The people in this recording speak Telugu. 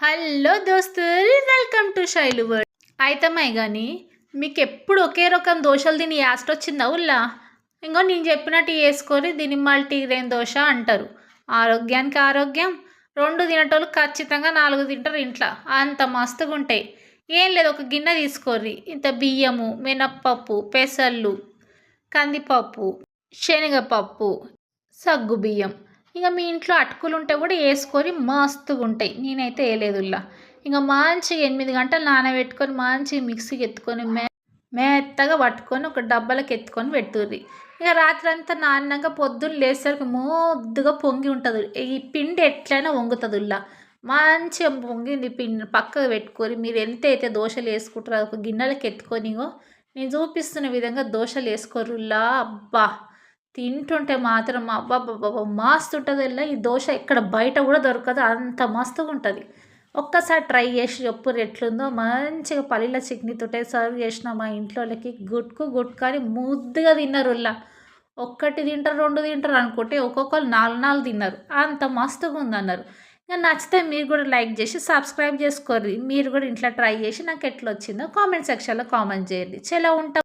హలో దోస్తులు వెల్కమ్ టు శైలు వర్డ్ అయితమ్మాయి కానీ మీకు ఎప్పుడు ఒకే రకం దోశలు తిని యాస్ట్ వచ్చిందా ఉల్లా? ఇంకో నేను చెప్పినట్టు వేసుకొని దీన్ని మల్టీగ్రెయిన్ దోశ అంటారు. ఆరోగ్యానికి ఆరోగ్యం రెండు తినేటోళ్ళు ఖచ్చితంగా నాలుగు తింటారు ఇంట్లో. అంత మస్తుగా ఉంటాయి ఏం లేదు ఒక గిన్నె తీసుకోర్రి. ఇంత బియ్యము మినప్పప్పు పెసళ్ళు కందిపప్పు శనగపప్పు సగ్గు బియ్యం. ఇక మీ ఇంట్లో అటుకులు ఉంటే కూడా వేసుకొని మస్తుగా ఉంటాయి నేనైతే వేయలేదుల్లా. ఇంకా మంచిగా ఎనిమిది గంటలు నానబెట్టుకొని మంచిగా మిక్సీకి ఎత్తుకొని మే మెత్తగా పట్టుకొని ఒక డబ్బాలకు ఎత్తుకొని పెట్టుర్రి ఇక రాత్రి అంతా నానినాక పొద్దున్న లేసరికి మొద్దుగా పొంగి ఉంటుంది. ఈ పిండి ఎట్లయినా వంగుతుందిలా మంచిగా పొంగింది పిండి పక్కకు పెట్టుకొని మీరు ఎంత అయితే దోశలు వేసుకుంటారో అది ఒక గిన్నెలకు ఎత్తుకొని నేను చూపిస్తున్న విధంగా దోశలు వేసుకోరులా అబ్బా! తింటుంటే మాత్రం అబ్బాబ్బాబ్బా మస్తు ఉంటుంది ఈ దోశ ఎక్కడ బయట కూడా దొరకదు అంత మస్తుగా ఉంటుంది. ఒక్కసారి ట్రై చేసి చెప్పు ఎట్లుందో. మంచిగా పల్లీల చట్నీతోటే సర్వ్ చేసిన మా ఇంట్లోకి గుట్కు గుడ్ అని ముద్దుగా తిన్నారు ఇలా ఒక్కటి తింటారు రెండు తింటారు అనుకుంటే ఒక్కొక్కరు నాలుగు నాలుగు తిన్నారు. అంత మస్తుగా ఉందన్నారు ఇంకా నచ్చితే మీరు కూడా లైక్ చేసి సబ్స్క్రైబ్ చేసుకోర్రి మీరు కూడా ఇంట్లో ట్రై చేసి నాకు ఎట్లా వచ్చిందో కామెంట్ సెక్షన్లో కామెంట్ చేయండి. చాలా ఉంటాం